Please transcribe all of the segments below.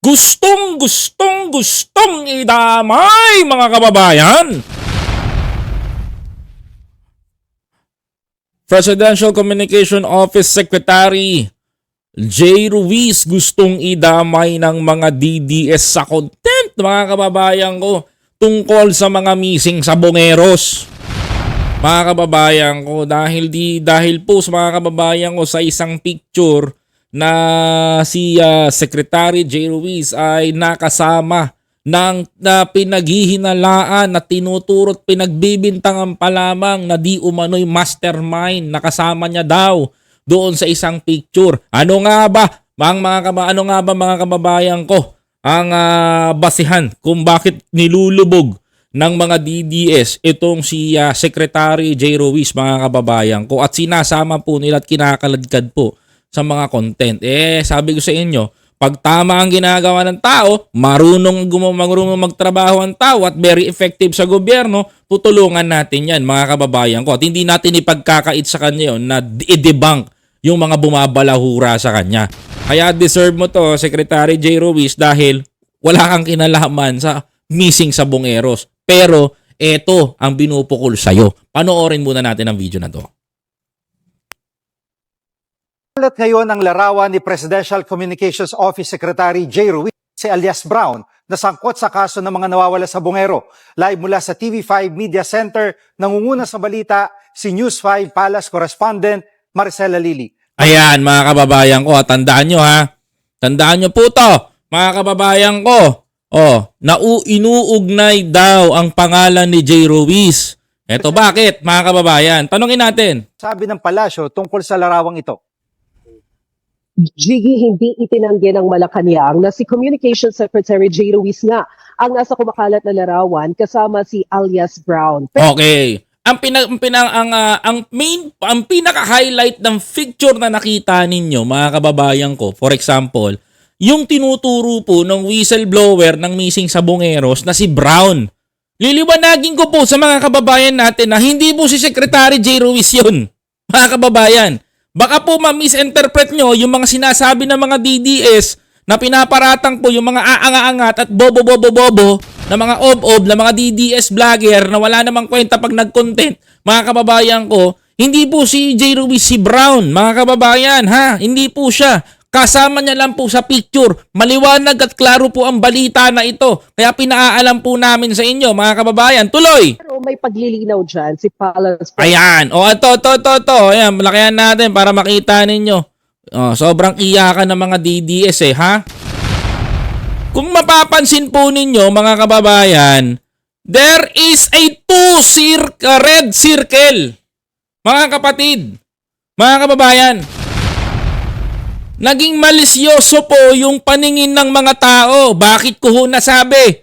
Gustong gustong gustong idamay mga kababayan. Presidential Communication Office Secretary J. Ruiz gustong idamay ng mga DDS sa content mga kababayan ko tungkol sa mga missing sa Bongeros. Mga kababayan ko dahil di dahil po sa mga kababayan ko sa isang picture na si ah, Secretary J. Ruiz ay nakasama ng na pinaghihinalaan na tinuturot pinagbibintangan pa lamang na di umano'y mastermind nakasama niya daw doon sa isang picture. Ano nga ba mga, mga kaba, ano nga ba mga kababayan ko ang ah, basihan kung bakit nilulubog ng mga DDS itong si ah, Secretary J. Ruiz mga kababayan ko at sinasama po nila at kinakaladkad po sa mga content. Eh, sabi ko sa inyo, pag tama ang ginagawa ng tao, marunong, gum- marunong magtrabaho ang tao at very effective sa gobyerno, tutulungan natin yan mga kababayan ko. At hindi natin ipagkakait sa kanya yun na i-debunk yung mga bumabalahura sa kanya. Kaya deserve mo to, Secretary J. Ruiz, dahil wala kang kinalaman sa missing sa Bongeros. Pero eto ang binupukol sa'yo. Panoorin muna natin ang video na to. Ulat ngayon ang larawan ni Presidential Communications Office Secretary J. Ruiz, si alias Brown, na sangkot sa kaso ng mga nawawala sa Bungero. Live mula sa TV5 Media Center, nangunguna sa balita si News 5 Palace Correspondent Maricela Lili. Ayan, mga kababayan ko, tandaan nyo ha. Tandaan nyo po to, mga kababayan ko. Oh, nau inuugnay daw ang pangalan ni J. Ruiz. Eto bakit, mga kababayan? Tanungin natin. Sabi ng palasyo tungkol sa larawang ito. Jiggy hindi itinanggi ng Malacanang na si Communications Secretary J. Ruiz nga ang nasa kumakalat na larawan kasama si alias Brown. Pero Okay. Ang pinag ang, pinang, ang, ah, ang main ang pinaka-highlight ng picture na nakita ninyo, mga kababayan ko, for example, yung tinuturo po ng whistleblower ng missing sa Bongeros na si Brown. Liliwanagin ko po sa mga kababayan natin na hindi po si Secretary J. Ruiz yun. Mga kababayan, baka po ma-misinterpret nyo yung mga sinasabi ng mga DDS na pinaparatang po yung mga aanga-angat at bobo-bobo-bobo na mga ob-ob na mga DDS vlogger na wala namang kwenta pag nag-content. Mga kababayan ko, hindi po si J. Ruiz si Brown, mga kababayan, ha? Hindi po siya. Kasama niya lang po sa picture. Maliwanag at klaro po ang balita na ito. Kaya pinaalam po namin sa inyo, mga kababayan. Tuloy! may paglilinaw dyan si Palace Ayan. O, ito, ito, ito, ito. Ayan, malakihan natin para makita ninyo. O, sobrang iyakan ng mga DDS eh, ha? Kung mapapansin po ninyo, mga kababayan, there is a two cir- red circle. Mga kapatid, mga kababayan, naging malisyoso po yung paningin ng mga tao. Bakit ko ho nasabi?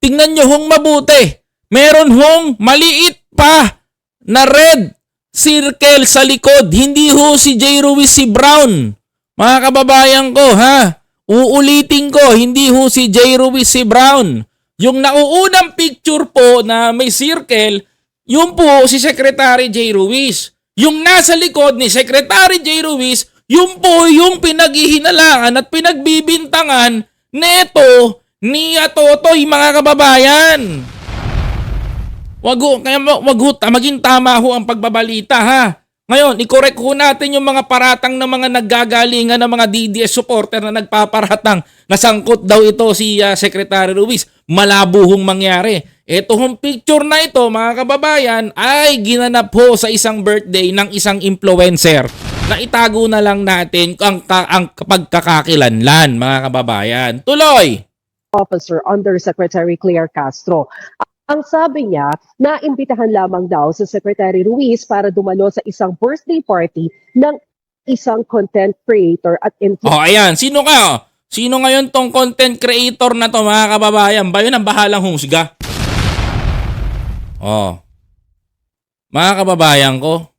Tingnan nyo hong mabuti. Meron hong maliit pa na red circle sa likod. Hindi ho si J. Ruiz si Brown. Mga kababayan ko, ha? Uulitin ko, hindi ho si J. Ruiz si Brown. Yung nauunang picture po na may circle, yun po si Secretary J. Ruiz. Yung nasa likod ni Secretary J. Ruiz, yun po yung pinaghihinalangan at pinagbibintangan neto ni Totoy mga kababayan. Wag ho, kaya wag ho, maging tama ho ang pagbabalita ha. Ngayon, i-correct ho natin yung mga paratang ng mga naggagalingan ng mga DDS supporter na nagpaparatang na sangkot daw ito si ah, Secretary Ruiz. Malabo hong mangyari. Ito hong picture na ito, mga kababayan, ay ginanap ho sa isang birthday ng isang influencer na itago na lang natin ang, ka- ang pagkakakilanlan, mga kababayan. Tuloy! Officer Undersecretary Claire Castro. Ang sabi niya, naimbitahan lamang daw sa Secretary Ruiz para dumalo sa isang birthday party ng isang content creator at influencer. Oh, ayan. Sino ka? Sino ngayon tong content creator na to, mga kababayan? Ba yun ang bahalang husga? Oh. Mga kababayan ko,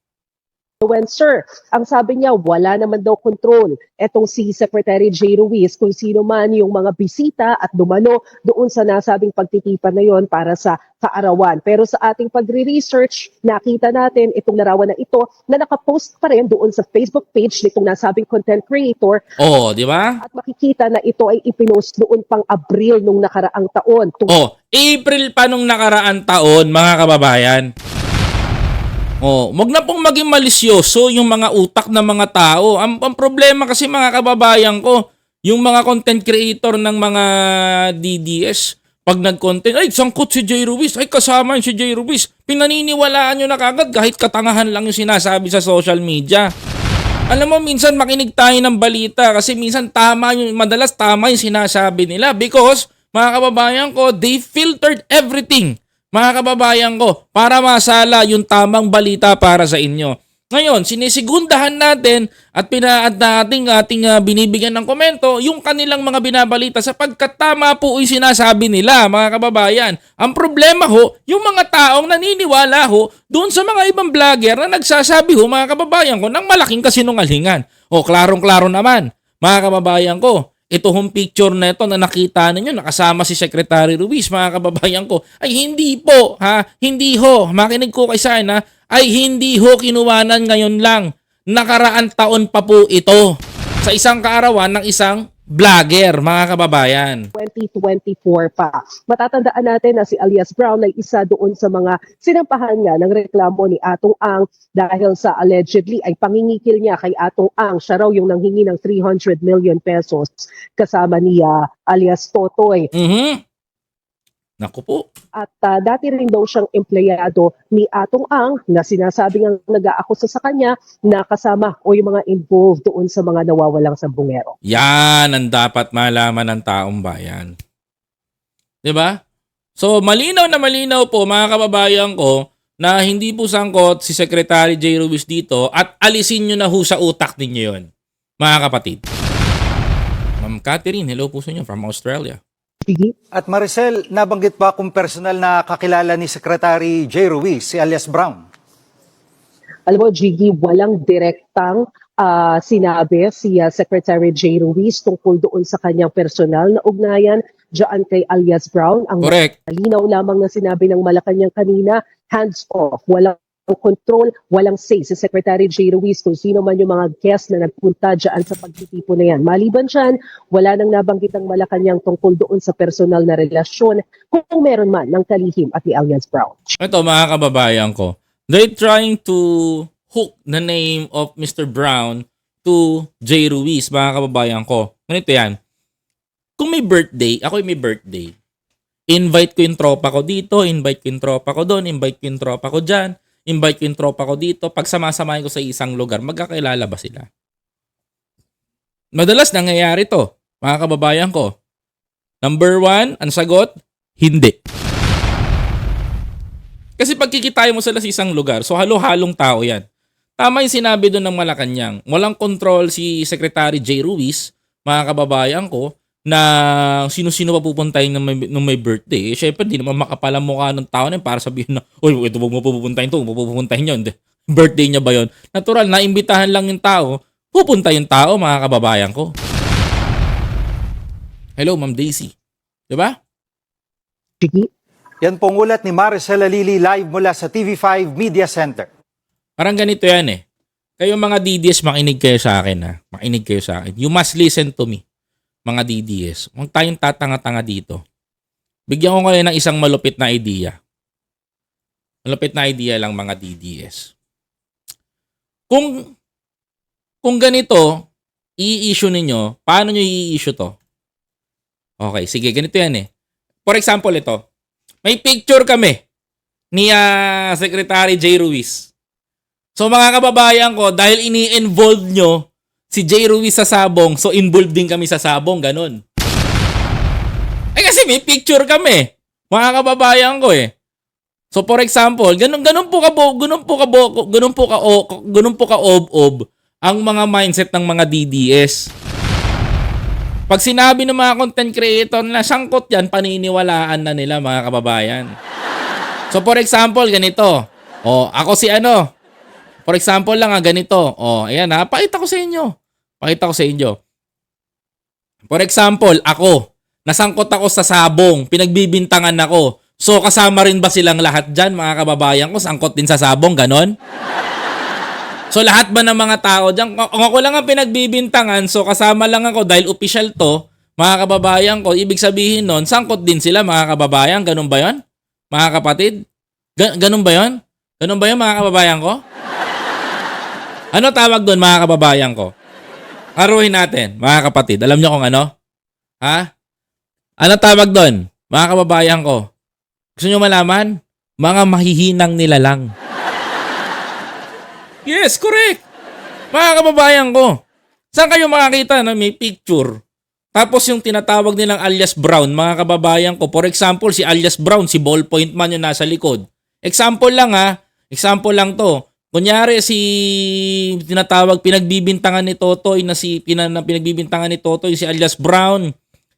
influencer. Ang sabi niya, wala naman daw control. Etong si Secretary J. Ruiz kung sino man yung mga bisita at dumalo doon sa nasabing pagtitipan na yon para sa kaarawan. Pero sa ating pagre-research, nakita natin itong larawan na ito na nakapost pa rin doon sa Facebook page nitong nasabing content creator Oh, di ba? at makikita na ito ay ipinost noon pang Abril nung nakaraang taon. Oh, April pa nung nakaraan taon, mga kababayan. Oh, wag na pong maging malisyoso yung mga utak ng mga tao. Ang, ang problema kasi mga kababayan ko, yung mga content creator ng mga DDS, pag nag-content, ay, sangkot si Jay Ruiz, ay, kasama si Jay Ruiz. Pinaniniwalaan nyo na kagad kahit katangahan lang yung sinasabi sa social media. Alam mo, minsan makinig tayo ng balita kasi minsan tama yung, madalas tama yung sinasabi nila because, mga kababayan ko, they filtered everything, mga kababayan ko, para masala yung tamang balita para sa inyo. Ngayon, sinisigundahan natin at pinaad natin ating ah, binibigyan ng komento yung kanilang mga binabalita sapagkat tama po yung sinasabi nila, mga kababayan. Ang problema ho, yung mga taong naniniwala ho doon sa mga ibang vlogger na nagsasabi ho, mga kababayan ko, ng malaking kasinungalingan. O, klarong-klaro naman, mga kababayan ko, ito hong picture na ito na nakita ninyo, nakasama si Secretary Ruiz, mga kababayan ko, ay hindi po, ha? Hindi ho, makinig ko kay sa akin, ha? Ay hindi ho kinuwanan ngayon lang. Nakaraan taon pa po ito sa isang kaarawan ng isang vlogger, mga kababayan. 2024 pa. Matatandaan natin na si Alias Brown ay isa doon sa mga sinampahan niya ng reklamo ni Atong Ang dahil sa allegedly ay pangingikil niya kay Atong Ang. Siya raw yung nanghingi ng 300 million pesos kasama niya alias Totoy. Mhm. Naku po. At ah, dati rin daw siyang empleyado ni Atong Ang na sinasabing ang nag-aakusa sa kanya na kasama o yung mga involved doon sa mga nawawalang sambungero. Yan ang dapat malaman ng taong bayan. 'Di ba? So malinaw na malinaw po mga kababayan ko na hindi po sangkot si Secretary J. Ruiz dito at alisin nyo na ho sa utak ninyo yun, mga kapatid. Ma'am Catherine, hello po sa inyo from Australia. Sige. At Maricel, nabanggit ba kung personal na kakilala ni Secretary J. Ruiz, si alias Brown? alam mo, Jiggy, walang direktang ah, sinabi si ah, Secretary J. Ruiz tungkol doon sa kanyang personal na ugnayan dyan kay alias Brown. Ang Correct. malinaw lamang na sinabi ng Malacanang kanina, hands off, walang control, walang say si Secretary J. Ruiz kung sino man yung mga guest na nagpunta dyan sa pagtitipo na yan. Maliban dyan, wala nang nabanggit ang Malacanang tungkol doon sa personal na relasyon kung meron man ng kalihim at ni alias Brown. Ito mga kababayan ko, they trying to hook the name of Mr. Brown to J. Ruiz, mga kababayan ko. Ganito yan. Kung may birthday, ako may birthday. Invite ko yung tropa ko dito, invite ko yung tropa ko doon, invite ko yung tropa ko dyan, invite ko yung tropa ko dito. Pag samasamahin ko sa isang lugar, magkakilala ba sila? Madalas nangyayari to, mga kababayan ko. Number one, ang sagot, hindi. Kasi pagkikitayo mo sila sa isang lugar, so halo-halong tao yan. Tama yung sinabi doon ng Malacanang. Walang control si Secretary J. Ruiz, mga kababayan ko, na sino-sino pa pupuntahin nung may, nung may birthday. Eh, syempre, di naman makapalang mukha ng tao na yun para sabihin na, uy, ito mo pupuntahin to, pupuntahin yun. Hindi. Birthday niya ba yun? Natural, naimbitahan lang yung tao, pupunta yung tao, mga kababayan ko. Hello, Ma'am Daisy. Diba? Sige. Yan pong ulat ni Maricel Alili live mula sa TV5 Media Center. Parang ganito yan eh. Kayo mga DDS, makinig kayo sa akin ha. Makinig kayo sa akin. You must listen to me, mga DDS. Huwag tayong tatanga-tanga dito. Bigyan ko kayo ng isang malupit na idea. Malupit na idea lang mga DDS. Kung kung ganito, i-issue ninyo, paano nyo i-issue to? Okay, sige, ganito yan eh. For example, ito. May picture kami ni ah, Secretary J. Ruiz. So mga kababayan ko, dahil ini-involve nyo si J. Ruiz sa sabong, so involved din kami sa sabong, ganun. Eh kasi may picture kami. Mga kababayan ko eh. So for example, ganun ganun po ka ganun po ka ganun po ka o, ganun po ka ob-ob ang mga mindset ng mga DDS. Pag sinabi ng mga content creator na sangkot yan, paniniwalaan na nila mga kababayan. So for example, ganito. Oh, ako si ano, For example lang nga ganito. Oh, ayan ha, pakita ko sa inyo. Pakita ko sa inyo. For example, ako, nasangkot ako sa sabong, pinagbibintangan ako. So kasama rin ba silang lahat dyan, mga kababayan ko, sangkot din sa sabong, ganon? So lahat ba ng mga tao dyan, kung ako lang ang pinagbibintangan, so kasama lang ako dahil official to, mga kababayan ko, ibig sabihin nun, sangkot din sila mga kababayan, ganun ba yon? Mga kapatid? Ga- ganun ba yon? Ganun ba yon mga kababayan ko? Ano tawag doon mga kababayan ko? Aruhin natin, mga kapatid. Alam niyo kung ano? Ha? Ano tawag doon, mga kababayan ko? Gusto niyo malaman? Mga mahihinang nila lang. Yes, correct. Mga kababayan ko. Saan kayo makakita na may picture? Tapos yung tinatawag nilang alias Brown, mga kababayan ko. For example, si alias Brown, si ballpoint man yung nasa likod. Example lang ha. Example lang to. Kunyari si tinatawag pinagbibintangan ni Totoy na si pina, na pinagbibintangan ni Totoy si alias Brown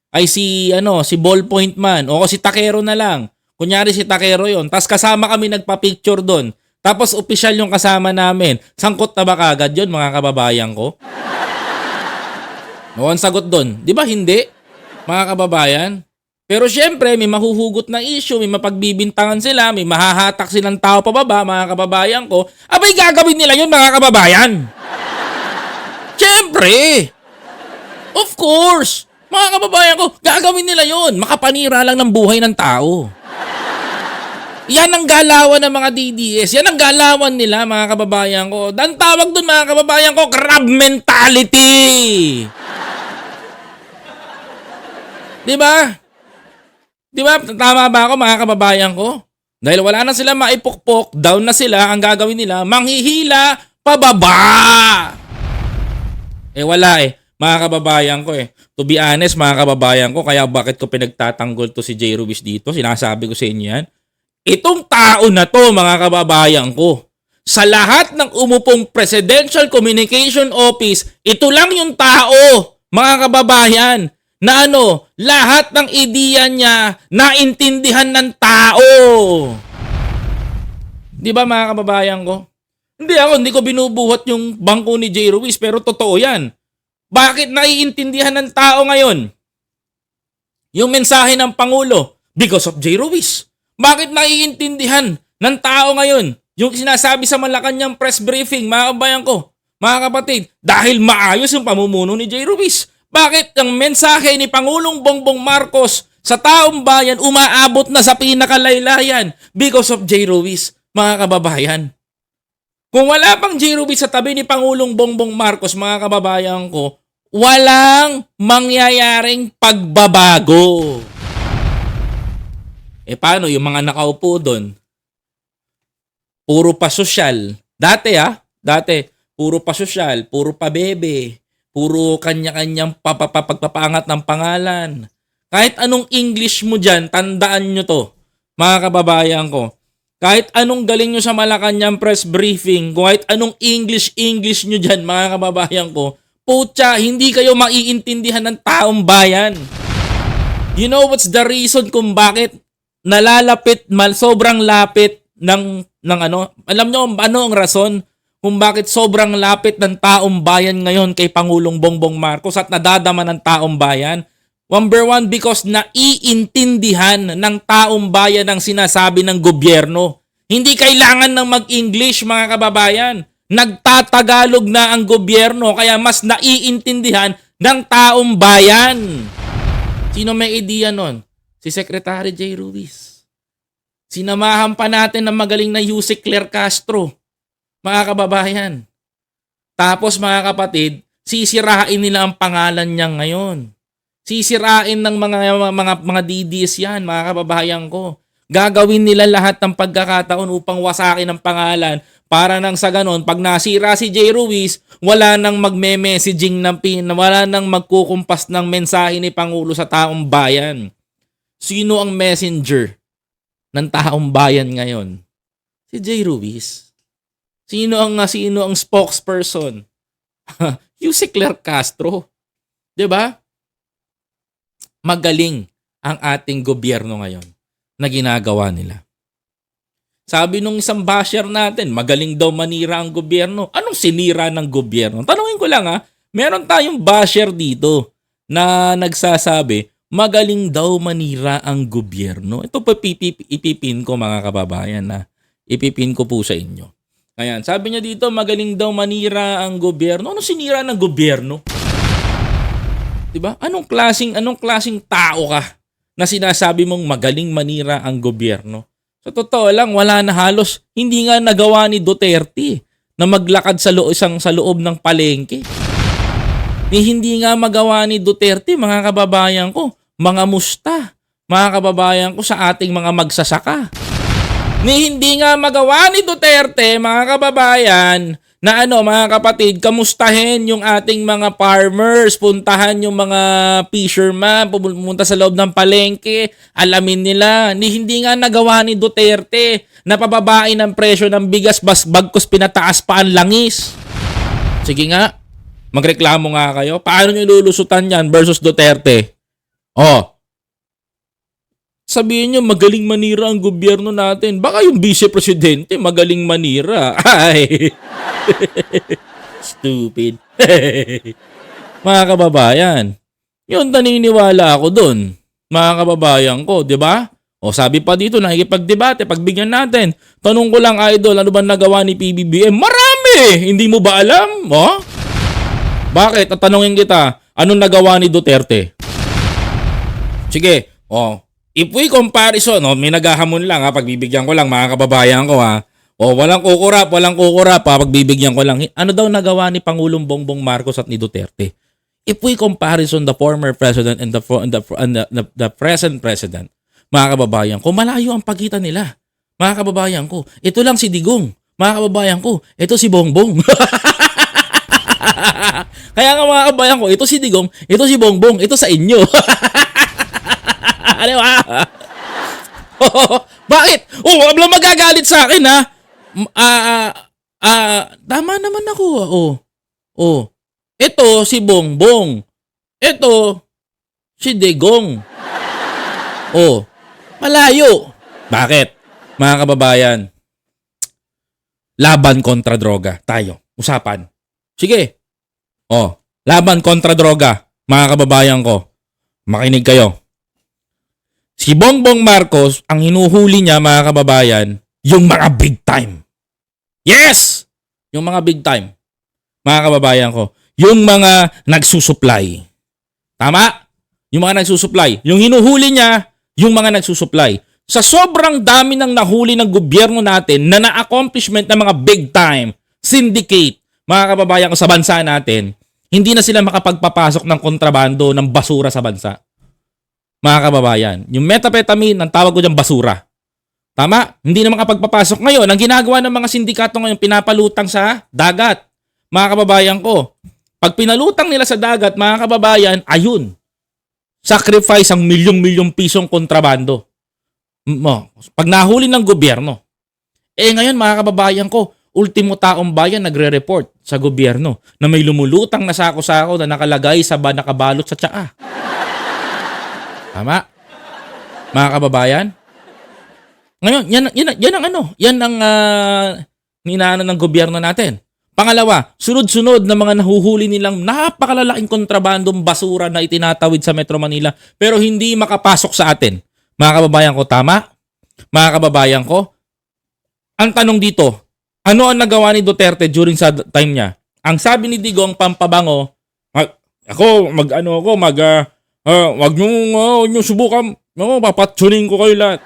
ay si ano si ballpoint man o si Takero na lang. Kunyari si Takero yon. Tapos kasama kami nagpa-picture doon. Tapos opisyal yung kasama namin. Sangkot na ba kagad yun mga kababayan ko? Ang sagot doon. Di ba hindi? Mga kababayan? Pero syempre, may mahuhugot na issue, may mapagbibintangan sila, may mahahatak silang tao pababa, mga kababayan ko. Abay, gagawin nila yun, mga kababayan. Syempre! Of course! Mga kababayan ko, gagawin nila yun. Makapanira lang ng buhay ng tao. Yan ang galawan ng mga DDS. Yan ang galawan nila, mga kababayan ko. Dan tawag doon, mga kababayan ko, crab mentality. Di ba? Di ba? Tama ba ako, mga kababayan ko? Dahil wala na sila maipukpok, down na sila, ang gagawin nila, manghihila pababa. Eh wala eh. Mga kababayan ko eh. To be honest, mga kababayan ko, kaya bakit ko pinagtatanggol to si J. Ruiz dito? Sinasabi ko sa inyo yan. Itong tao na to, mga kababayan ko, sa lahat ng umupong Presidential Communication Office, ito lang yung tao, mga kababayan, na ano, lahat ng ideya niya naintindihan ng tao. Di ba mga kababayan ko? Hindi ako, hindi ko binubuhat yung bangko ni J. Ruiz, pero totoo yan. Bakit naiintindihan ng tao ngayon? Yung mensahe ng Pangulo, because of J. Ruiz. Bakit naiintindihan ng tao ngayon? Yung sinasabi sa Malacanang press briefing, mga kabayan ko, mga kapatid, dahil maayos yung pamumuno ni J. Ruiz. Bakit ang mensahe ni Pangulong Bongbong Marcos sa taong bayan umaabot na sa pinakalaylayan because of J. Ruiz, mga kababayan? Kung wala pang J. Ruiz sa tabi ni Pangulong Bongbong Marcos, mga kababayan ko, walang mangyayaring pagbabago. Eh paano yung mga nakaupo doon? Puro pa sosyal. Dati ah, dati, puro pa sosyal, puro pa bebe, puro kanya-kanyang papapagpapangat ng pangalan. Kahit anong English mo dyan, tandaan nyo to, mga kababayan ko. Kahit anong galing nyo sa Malacanang press briefing, kahit anong English-English nyo dyan, mga kababayan ko, putya, hindi kayo maiintindihan ng taong bayan. You know what's the reason kung bakit nalalapit, mal sobrang lapit ng ng ano? Alam nyo ano ang rason kung bakit sobrang lapit ng taong bayan ngayon kay Pangulong Bongbong Marcos at nadadama ng taong bayan? Number one, because naiintindihan ng taong bayan ang sinasabi ng gobyerno. Hindi kailangan ng mag-English mga kababayan. Nagtatagalog na ang gobyerno kaya mas naiintindihan ng taong bayan. Sino may ideya nun? Si Secretary J. Ruiz. Sinamahan pa natin ng magaling na Yusek Claire Castro. Mga kababayan. Tapos mga kapatid, sisirain nila ang pangalan niya ngayon. Sisirain ng mga mga mga DDS yan, mga kababayan ko. Gagawin nila lahat ng pagkakataon upang wasakin ang pangalan para nang sa ganon, pag nasira si J. Ruiz, wala nang magme-messaging ng pin, wala nang magkukumpas ng mensahe ni Pangulo sa taong bayan. Sino ang messenger ng taong bayan ngayon? Si J. Ruiz. Sino ang sino ang spokesperson? Yusek Claire Castro. 'Di ba? Magaling ang ating gobyerno ngayon na ginagawa nila. Sabi nung isang basher natin, magaling daw manira ang gobyerno. Anong sinira ng gobyerno? Tanungin ko lang ha, meron tayong basher dito na nagsasabi, magaling daw manira ang gobyerno. Ito pipip- ipipin ko mga kababayan na ipipin ko po sa inyo. Ayan, sabi niya dito, magaling daw manira ang gobyerno. Ano sinira ng gobyerno? 'Di ba? Anong klasing anong klasing tao ka na sinasabi mong magaling manira ang gobyerno? Sa totoo lang, wala na halos hindi nga nagawa ni Duterte na maglakad sa loob isang sa loob ng palengke. Ni hindi nga magawa ni Duterte, mga kababayan ko, mga musta, mga kababayan ko sa ating mga magsasaka. Ni hindi nga magawa ni Duterte, mga kababayan, na ano mga kapatid, kamustahin yung ating mga farmers, puntahan yung mga fisherman, pumunta sa loob ng palengke, alamin nila. Ni hindi nga nagawa ni Duterte na pababain ang presyo ng bigas bas bagkos pinataas pa ang langis. Sige nga, magreklamo nga kayo. Paano nyo lulusutan yan versus Duterte? Oh, sabihin nyo magaling manira ang gobyerno natin. Baka yung vice-presidente magaling manira. Ay. Stupid. mga kababayan, yun naniniwala ako dun. Mga kababayan ko, di ba? O sabi pa dito, nakikipagdebate, pagbigyan natin. Tanong ko lang, idol, ano ba nagawa ni PBBM? Marami! Hindi mo ba alam? O? Bakit? Tatanungin kita, anong nagawa ni Duterte? Sige, o, if we comparison, no, may naghahamon lang ha, pagbibigyan ko lang mga kababayan ko ha. O, walang kukurap, walang kukurap ha, pagbibigyan ko lang. Ano daw nagawa ni Pangulong Bongbong Marcos at ni Duterte? If we comparison the former president and the, and the, and the, the, the present president, mga kababayan ko, malayo ang pagitan nila. Mga kababayan ko, ito lang si Digong. Mga kababayan ko, ito si Bongbong. Kaya nga mga kababayan ko, ito si Digong, ito si Bongbong, ito sa inyo. Ano ba? Bakit? Oh, wag lang magagalit sa akin ha. Ah, ah, ah, tama naman ako. ah. Oh. Oh. Ito si Bongbong. Ito si Degong. Oh. Malayo. Bakit? Mga kababayan. Laban kontra droga. Tayo. Usapan. Sige. Oh. Laban kontra droga. Mga kababayan ko. Makinig kayo. Si Bongbong Marcos, ang hinuhuli niya mga kababayan, yung mga big time. Yes! Yung mga big time. Mga kababayan ko. Yung mga nagsusupply. Tama? Yung mga nagsusupply. Yung hinuhuli niya, yung mga nagsusupply. Sa sobrang dami ng nahuli ng gobyerno natin na na-accomplishment ng mga big time, syndicate, mga kababayan ko sa bansa natin, hindi na sila makapagpapasok ng kontrabando ng basura sa bansa mga kababayan. Yung methamphetamine, ang tawag ko dyan basura. Tama? Hindi na makapagpapasok ngayon. Ang ginagawa ng mga sindikato ngayon, pinapalutang sa dagat. Mga kababayan ko. Pag pinalutang nila sa dagat, mga kababayan, ayun. Sacrifice ang milyong-milyong pisong kontrabando. Mo, pag nahuli ng gobyerno. Eh ngayon, mga kababayan ko, ultimo taong bayan nagre-report sa gobyerno na may lumulutang na sako-sako na nakalagay sa ba nakabalot sa tsaa. Tama? Mga kababayan? Ngayon, yan, yan, yan ang ano, yan ang uh, ninano ng gobyerno natin. Pangalawa, sunod-sunod na mga nahuhuli nilang napakalalaking kontrabandong basura na itinatawid sa Metro Manila pero hindi makapasok sa atin. Mga kababayan ko, tama? Mga kababayan ko, ang tanong dito, ano ang nagawa ni Duterte during sa time niya? Ang sabi ni Digong Pampabango, "Ah, ako, mag ano ako, mag ah, Ah, wag niyo uh, wag niyo subukan. No, papatsunin ko kayo lahat.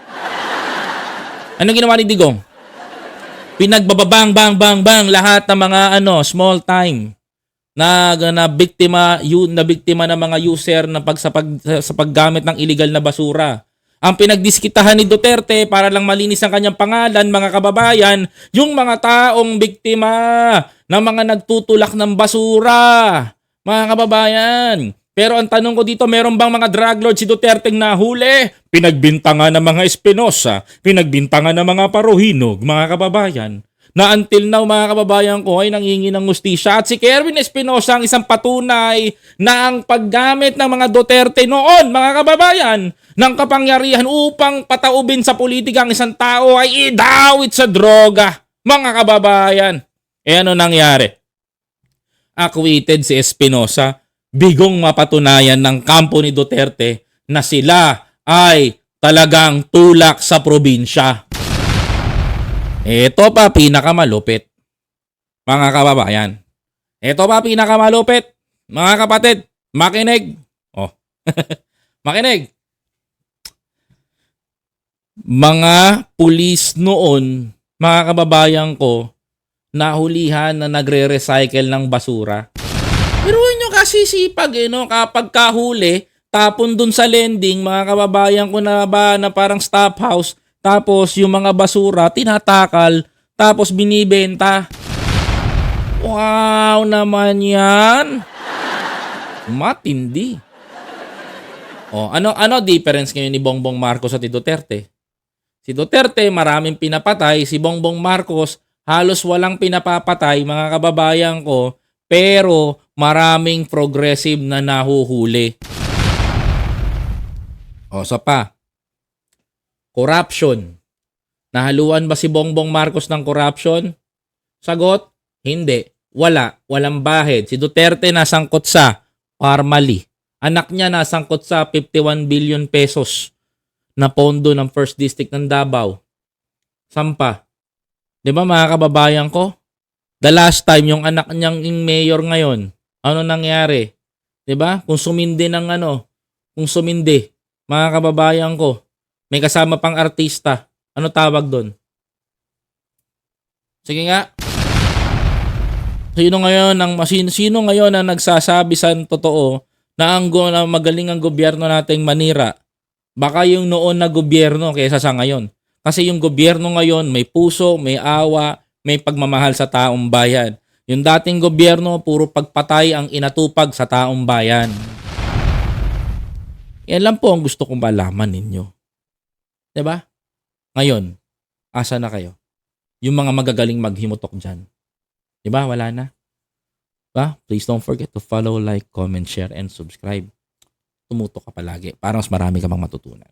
Ano ginawa ni Digong? Pinagbababang bang bang bang lahat ng mga ano, small time na na biktima yun na biktima ng mga user na pag sa, pag, sa paggamit ng illegal na basura. Ang pinagdiskitahan ni Duterte para lang malinis ang kanyang pangalan, mga kababayan, yung mga taong biktima ng mga nagtutulak ng basura. Mga kababayan, pero ang tanong ko dito, meron bang mga drug lord si Duterte nahuli? Pinagbintangan ng mga Espinosa, pinagbintangan ng mga Parohinog, mga kababayan. na until now mga kababayan ko ay nangingi ng ustisya. At si Kerwin Espinosa ang isang patunay na ang paggamit ng mga Duterte noon mga kababayan ng kapangyarihan upang pataubin sa politika ang isang tao ay idawit sa droga mga kababayan. E ano nangyari? Acquitted si Espinosa, bigong mapatunayan ng kampo ni Duterte na sila ay talagang tulak sa probinsya. Ito pa pinakamalupit. Mga kababayan. Ito pa pinakamalupit. Mga kapatid, makinig. Oh. makinig. Mga pulis noon, mga kababayan ko, nahulihan na nagre-recycle ng basura. Pero kasi sipag eh, no? Kapag kahuli, tapon dun sa lending, mga kababayan ko na ba na parang stop house, tapos yung mga basura, tinatakal, tapos binibenta. Wow naman yan. Matindi. Oh, ano ano difference ngayon ni Bongbong Marcos at ni Duterte? Si Duterte maraming pinapatay, si Bongbong Marcos halos walang pinapapatay mga kababayan ko, pero maraming progressive na nahuhuli. O, so pa. Corruption. Nahaluan ba si Bongbong Marcos ng corruption? Sagot, hindi. Wala. Walang bahid. Si Duterte nasangkot sa Parmali. Anak niya nasangkot sa 51 billion pesos na pondo ng First District ng Davao. Sampa. 'Di ba mga kababayan ko? The last time yung anak niyang mayor ngayon, ano nangyari? 'Di ba? Kung sumindi ng ano, kung sumindi, mga kababayan ko, may kasama pang artista. Ano tawag doon? Sige nga. Sino ngayon ang sino, sino ngayon ang nagsasabi sa totoo na ang na magaling ang gobyerno nating manira? Baka yung noon na gobyerno kaysa sa ngayon. Kasi yung gobyerno ngayon may puso, may awa, may pagmamahal sa taong bayan. Yung dating gobyerno, puro pagpatay ang inatupag sa taong bayan. Yan lang po ang gusto kong malaman ninyo. ba? Ngayon, asa na kayo? Yung mga magagaling maghimutok dyan. ba? Wala na. Ba? Please don't forget to follow, like, comment, share, and subscribe. Tumutok ka palagi para mas marami ka mang matutunan.